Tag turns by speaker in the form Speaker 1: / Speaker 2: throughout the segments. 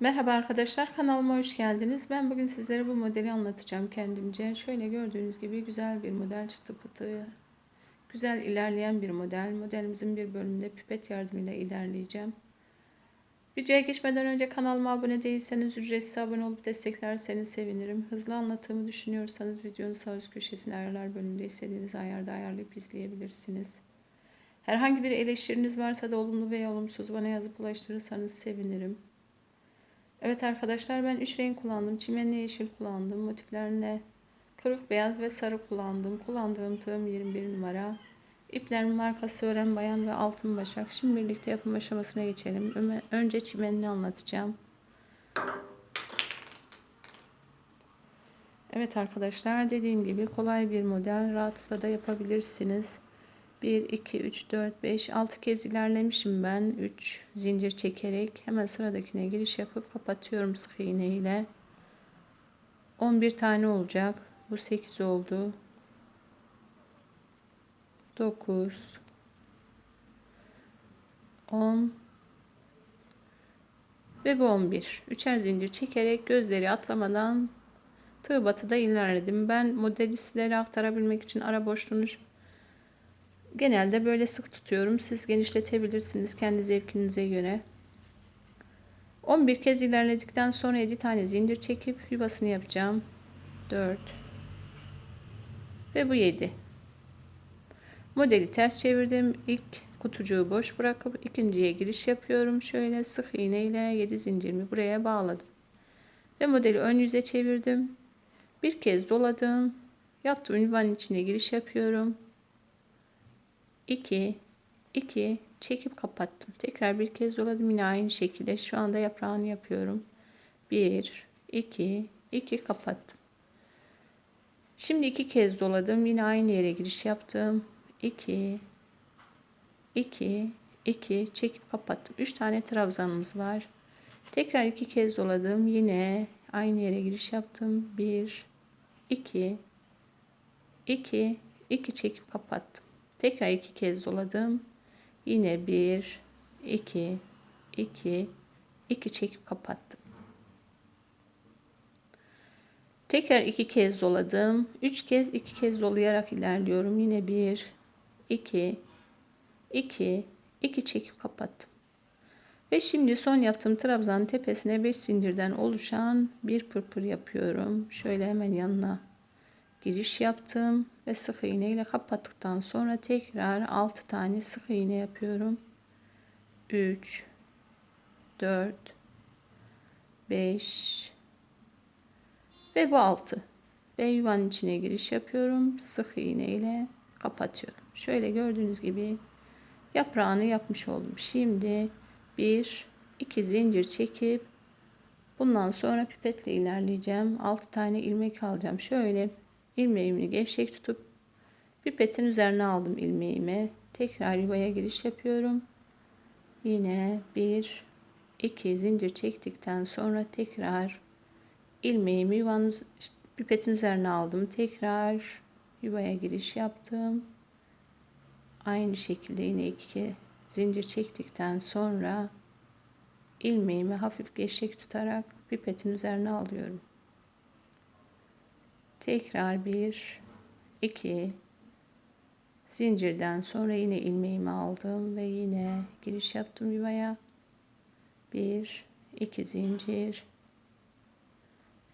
Speaker 1: Merhaba arkadaşlar kanalıma hoş geldiniz. Ben bugün sizlere bu modeli anlatacağım kendimce. Şöyle gördüğünüz gibi güzel bir model çıtı pıtı. Güzel ilerleyen bir model. Modelimizin bir bölümünde pipet yardımıyla ilerleyeceğim. Videoya geçmeden önce kanalıma abone değilseniz ücretsiz abone olup desteklerseniz sevinirim. Hızlı anlattığımı düşünüyorsanız videonun sağ üst köşesine ayarlar bölümünde istediğiniz ayarda ayarlayıp izleyebilirsiniz. Herhangi bir eleştiriniz varsa da olumlu veya olumsuz bana yazıp ulaştırırsanız sevinirim. Evet arkadaşlar ben 3 renk kullandım. Çimenli yeşil kullandım. Motiflerine kırık beyaz ve sarı kullandım. Kullandığım tığım 21 numara. İplerimin markası Ören Bayan ve Altın Başak. Şimdi birlikte yapım aşamasına geçelim. Önce çimenini anlatacağım. Evet arkadaşlar dediğim gibi kolay bir model. Rahatlıkla da yapabilirsiniz. 1, 2, 3, 4, 5, 6 kez ilerlemişim ben. 3 zincir çekerek hemen sıradakine giriş yapıp kapatıyorum sık iğne ile. 11 tane olacak. Bu 8 oldu. 9 10 ve bu 11. Üçer zincir çekerek gözleri atlamadan tığ batıda ilerledim. Ben modeli sizlere aktarabilmek için ara boşluğunu Genelde böyle sık tutuyorum. Siz genişletebilirsiniz kendi zevkinize göre. 11 kez ilerledikten sonra 7 tane zincir çekip yuvasını yapacağım. 4 ve bu 7. Modeli ters çevirdim. İlk kutucuğu boş bırakıp ikinciye giriş yapıyorum. Şöyle sık iğne ile 7 zincirimi buraya bağladım. Ve modeli ön yüze çevirdim. Bir kez doladım. Yaptığım yuvanın içine giriş yapıyorum. 2 2 çekip kapattım. Tekrar bir kez doladım yine aynı şekilde. Şu anda yaprağını yapıyorum. 1 2 2 kapattım. Şimdi iki kez doladım. Yine aynı yere giriş yaptım. 2 2 2 çekip kapattım. 3 tane trabzanımız var. Tekrar iki kez doladım. Yine aynı yere giriş yaptım. 1 2 2 2 çekip kapattım. Tekrar iki kez doladım. Yine bir, iki, iki, iki çekip kapattım. Tekrar iki kez doladım. Üç kez iki kez dolayarak ilerliyorum. Yine bir, iki, iki, iki çekip kapattım. Ve şimdi son yaptığım trabzanın tepesine 5 zincirden oluşan bir pırpır yapıyorum. Şöyle hemen yanına giriş yaptım ve sık iğne ile kapattıktan sonra tekrar 6 tane sık iğne yapıyorum. 3 4 5 ve bu 6 ve yuvanın içine giriş yapıyorum. Sık iğne ile kapatıyorum. Şöyle gördüğünüz gibi yaprağını yapmış oldum. Şimdi bir iki zincir çekip bundan sonra pipetle ilerleyeceğim. 6 tane ilmek alacağım. Şöyle ilmeğimi gevşek tutup pipetin üzerine aldım ilmeğimi. Tekrar yuvaya giriş yapıyorum. Yine bir iki zincir çektikten sonra tekrar ilmeğimi yuvanın pipetin üzerine aldım. Tekrar yuvaya giriş yaptım. Aynı şekilde yine iki zincir çektikten sonra ilmeğimi hafif gevşek tutarak pipetin üzerine alıyorum. Tekrar bir, iki zincirden sonra yine ilmeğimi aldım ve yine giriş yaptım yuvaya. Bir, iki zincir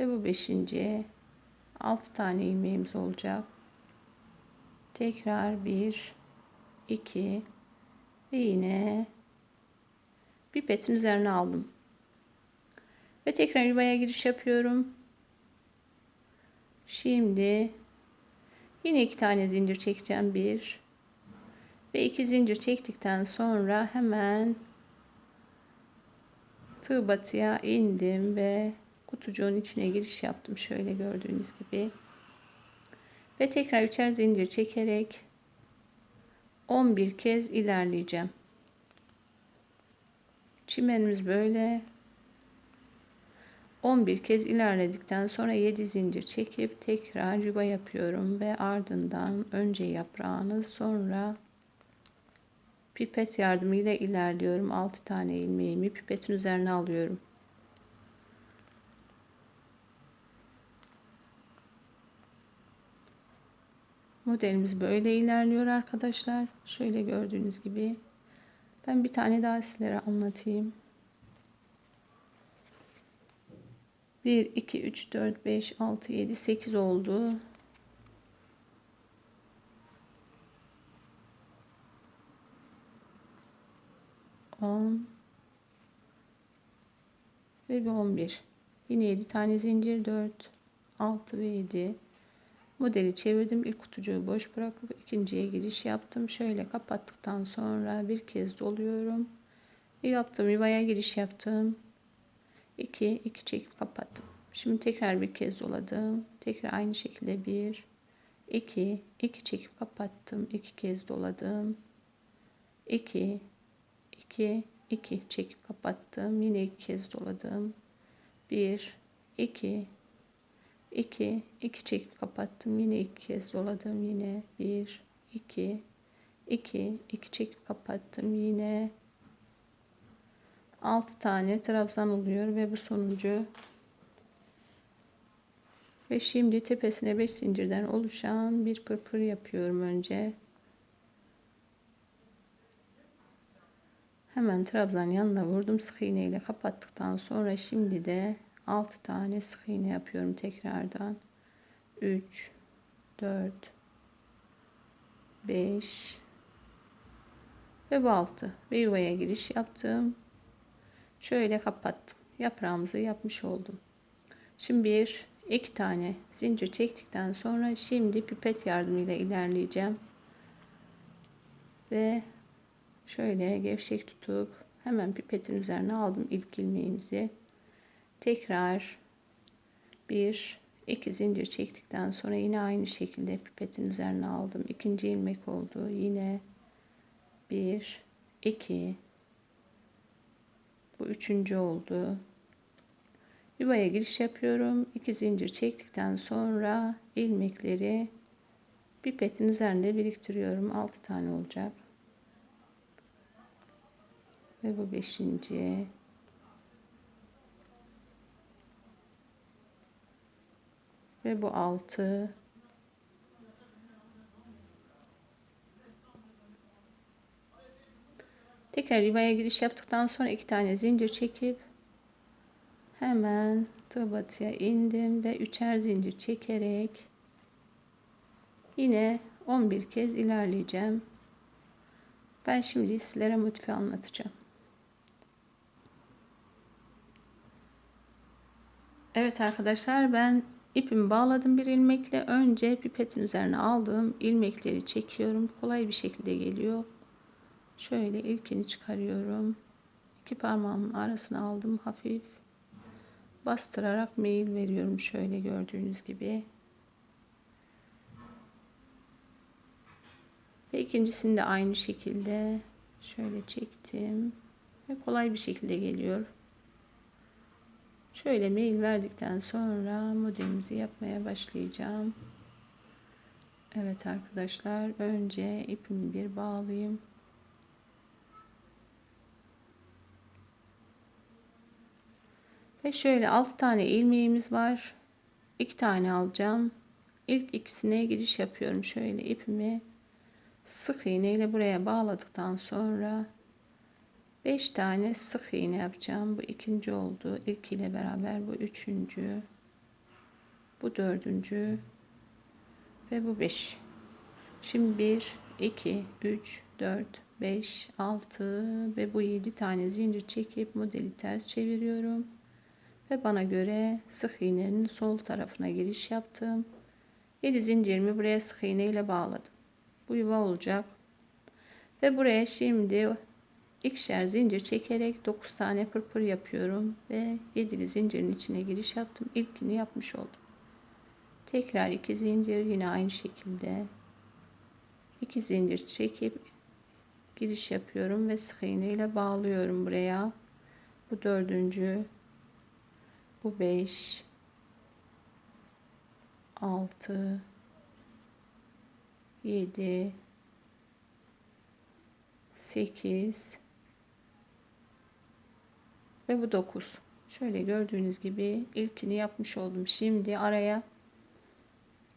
Speaker 1: ve bu beşinci altı tane ilmeğimiz olacak. Tekrar bir, iki ve yine pipetin üzerine aldım. Ve tekrar yuvaya giriş yapıyorum. Şimdi yine iki tane zincir çekeceğim. Bir ve iki zincir çektikten sonra hemen tığ batıya indim ve kutucuğun içine giriş yaptım. Şöyle gördüğünüz gibi. Ve tekrar üçer zincir çekerek 11 kez ilerleyeceğim. Çimenimiz böyle. 11 kez ilerledikten sonra 7 zincir çekip tekrar yuva yapıyorum ve ardından önce yaprağını sonra pipet yardımıyla ilerliyorum. 6 tane ilmeğimi pipetin üzerine alıyorum. Modelimiz böyle ilerliyor arkadaşlar. Şöyle gördüğünüz gibi. Ben bir tane daha sizlere anlatayım. 1, 2, 3, 4, 5, 6, 7, 8 oldu. On ve bir on bir. Yine yedi tane zincir dört, altı ve yedi. Modeli çevirdim. İlk kutucuğu boş bırakıp ikinciye giriş yaptım. Şöyle kapattıktan sonra bir kez doluyorum. Yaptım yuvaya giriş yaptım. 2 2 çekip kapattım. Şimdi tekrar bir kez doladım. Tekrar aynı şekilde 1 2 2 çekip kapattım. 2 kez doladım. 2 2 2 çekip kapattım. Yine 2 kez doladım. 1 2 2 2 çekip kapattım. Yine 2 kez doladım. Yine 1 2 2 2 çekip kapattım. Yine 6 tane trabzan oluyor ve bu sonuncu ve şimdi tepesine 5 zincirden oluşan bir pırpır yapıyorum önce. Hemen trabzan yanına vurdum sık iğne ile kapattıktan sonra şimdi de 6 tane sık iğne yapıyorum tekrardan. 3 4 5 ve bu 6 ve yuvaya giriş yaptım şöyle kapattım. Yaprağımızı yapmış oldum. Şimdi bir iki tane zincir çektikten sonra şimdi pipet yardımıyla ilerleyeceğim. Ve şöyle gevşek tutup hemen pipetin üzerine aldım ilk ilmeğimizi. Tekrar bir iki zincir çektikten sonra yine aynı şekilde pipetin üzerine aldım. İkinci ilmek oldu. Yine bir iki bu üçüncü oldu. Yuvaya giriş yapıyorum. İki zincir çektikten sonra ilmekleri pipetin üzerinde biriktiriyorum. Altı tane olacak. Ve bu beşinci. Ve bu altı. Tekrar yuvaya giriş yaptıktan sonra iki tane zincir çekip hemen tığ indim ve üçer zincir çekerek yine 11 kez ilerleyeceğim. Ben şimdi sizlere motifi anlatacağım. Evet arkadaşlar ben ipimi bağladım bir ilmekle. Önce pipetin üzerine aldığım ilmekleri çekiyorum. Kolay bir şekilde geliyor. Şöyle ilkini çıkarıyorum. İki parmağımın arasına aldım hafif. Bastırarak meyil veriyorum şöyle gördüğünüz gibi. Ve ikincisini de aynı şekilde şöyle çektim. Ve kolay bir şekilde geliyor. Şöyle meyil verdikten sonra modelimizi yapmaya başlayacağım. Evet arkadaşlar önce ipimi bir bağlayayım. Ve şöyle 6 tane ilmeğimiz var. 2 tane alacağım. İlk ikisine giriş yapıyorum. Şöyle ipimi sık iğne ile buraya bağladıktan sonra 5 tane sık iğne yapacağım. Bu ikinci oldu. İlk ile beraber bu üçüncü. Bu dördüncü. Ve bu beş. Şimdi 1, 2, 3, 4, 5, 6 ve bu 7 tane zincir çekip modeli ters çeviriyorum ve bana göre sık iğnenin sol tarafına giriş yaptım. 7 zincirimi buraya sık iğne ile bağladım. Bu yuva olacak. Ve buraya şimdi ikişer zincir çekerek 9 tane pırpır yapıyorum ve 7'li zincirin içine giriş yaptım. İlkini yapmış oldum. Tekrar 2 zincir yine aynı şekilde 2 zincir çekip giriş yapıyorum ve sık iğne ile bağlıyorum buraya. Bu dördüncü bu 5 6 7 8 ve bu 9 şöyle gördüğünüz gibi ilkini yapmış oldum şimdi araya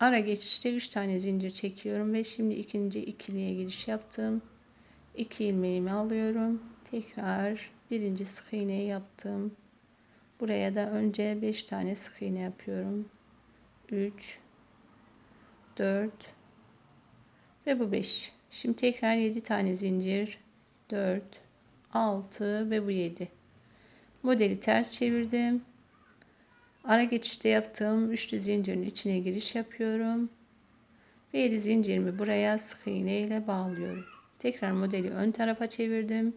Speaker 1: Ara geçişte 3 tane zincir çekiyorum ve şimdi ikinci ikiliye giriş yaptım. 2 ilmeğimi alıyorum. Tekrar birinci sık iğneyi yaptım. Buraya da önce 5 tane sık iğne yapıyorum. 3 4 ve bu 5. Şimdi tekrar 7 tane zincir. 4 6 ve bu 7. Modeli ters çevirdim. Ara geçişte yaptığım üçlü zincirin içine giriş yapıyorum. Ve 7 zincirimi buraya sık iğne ile bağlıyorum. Tekrar modeli ön tarafa çevirdim.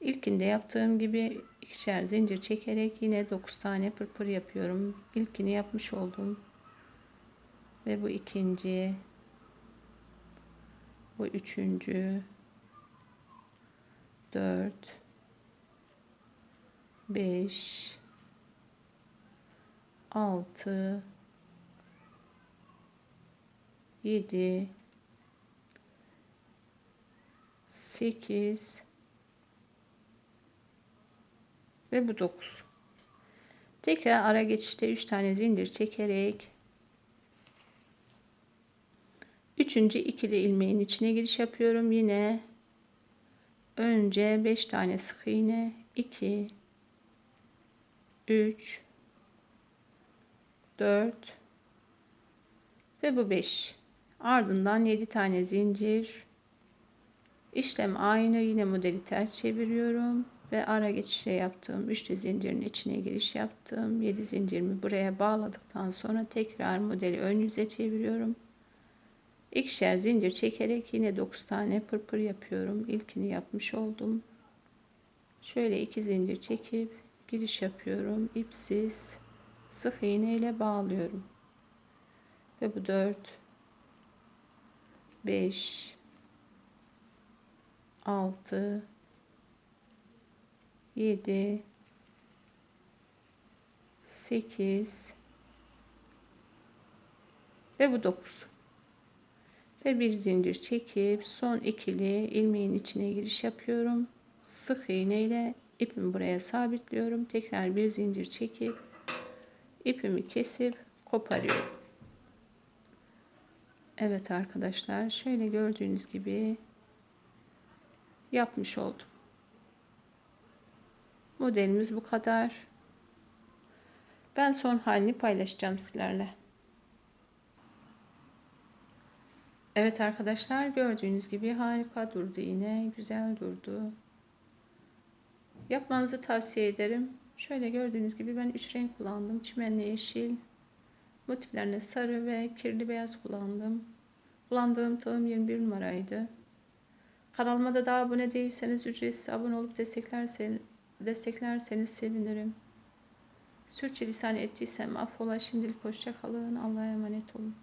Speaker 1: İlkinde yaptığım gibi ikişer zincir çekerek yine 9 tane pırpır yapıyorum. İlkini yapmış oldum. Ve bu ikinci. Bu üçüncü. Dört. Beş. Altı. Yedi. Sekiz ve bu 9. Tekrar ara geçişte 3 tane zincir çekerek 3. ikili ilmeğin içine giriş yapıyorum. Yine önce 5 tane sık iğne 2 3 4 ve bu 5. Ardından 7 tane zincir. İşlem aynı. Yine modeli ters çeviriyorum ve ara geçişte yaptığım üçlü zincirin içine giriş yaptım. 7 zincirimi buraya bağladıktan sonra tekrar modeli ön yüze çeviriyorum. İkişer zincir çekerek yine 9 tane pırpır yapıyorum. İlkini yapmış oldum. Şöyle iki zincir çekip giriş yapıyorum. İpsiz sık iğne ile bağlıyorum. Ve bu 4 5 6 7 8 ve bu 9 ve bir zincir çekip son ikili ilmeğin içine giriş yapıyorum. Sık iğne ile ipimi buraya sabitliyorum. Tekrar bir zincir çekip ipimi kesip koparıyorum. Evet arkadaşlar şöyle gördüğünüz gibi yapmış oldum Modelimiz bu kadar. Ben son halini paylaşacağım sizlerle. Evet arkadaşlar gördüğünüz gibi harika durdu yine. Güzel durdu. Yapmanızı tavsiye ederim. Şöyle gördüğünüz gibi ben 3 renk kullandım. Çimenli yeşil, motiflerine sarı ve kirli beyaz kullandım. Kullandığım tığım 21 numaraydı. Kanalıma da daha abone değilseniz ücretsiz abone olup desteklerseniz desteklerseniz sevinirim. Sürçülisan ettiysem affola şimdilik hoşça kalın. Allah'a emanet olun.